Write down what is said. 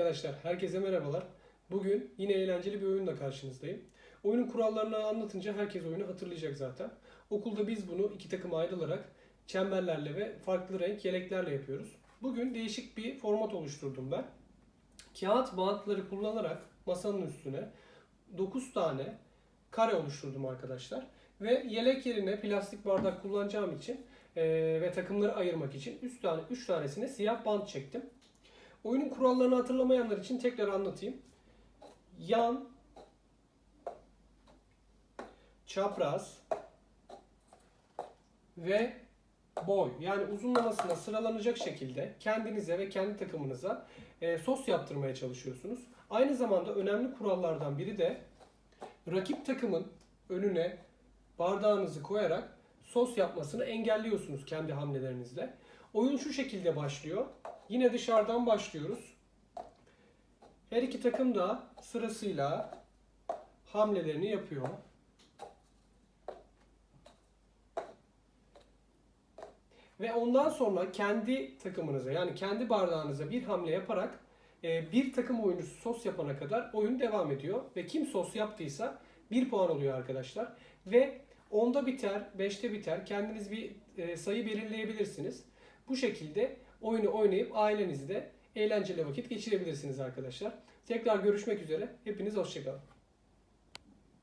Arkadaşlar herkese merhabalar. Bugün yine eğlenceli bir oyunla karşınızdayım. Oyunun kurallarını anlatınca herkes oyunu hatırlayacak zaten. Okulda biz bunu iki takıma ayrılarak çemberlerle ve farklı renk yeleklerle yapıyoruz. Bugün değişik bir format oluşturdum ben. Kağıt bantları kullanarak masanın üstüne 9 tane kare oluşturdum arkadaşlar. Ve yelek yerine plastik bardak kullanacağım için ve takımları ayırmak için 3 tane 3 tanesine siyah bant çektim. Oyunun kurallarını hatırlamayanlar için tekrar anlatayım. Yan, çapraz ve boy yani uzunlamasına sıralanacak şekilde kendinize ve kendi takımınıza e, sos yaptırmaya çalışıyorsunuz. Aynı zamanda önemli kurallardan biri de rakip takımın önüne bardağınızı koyarak sos yapmasını engelliyorsunuz kendi hamlelerinizle. Oyun şu şekilde başlıyor. Yine dışarıdan başlıyoruz. Her iki takım da sırasıyla hamlelerini yapıyor. Ve ondan sonra kendi takımınıza yani kendi bardağınıza bir hamle yaparak e, bir takım oyuncusu sos yapana kadar oyun devam ediyor. Ve kim sos yaptıysa bir puan oluyor arkadaşlar. Ve onda biter, beşte biter. Kendiniz bir e, sayı belirleyebilirsiniz. Bu şekilde oyunu oynayıp ailenizle eğlenceli vakit geçirebilirsiniz arkadaşlar. Tekrar görüşmek üzere. Hepiniz hoşçakalın.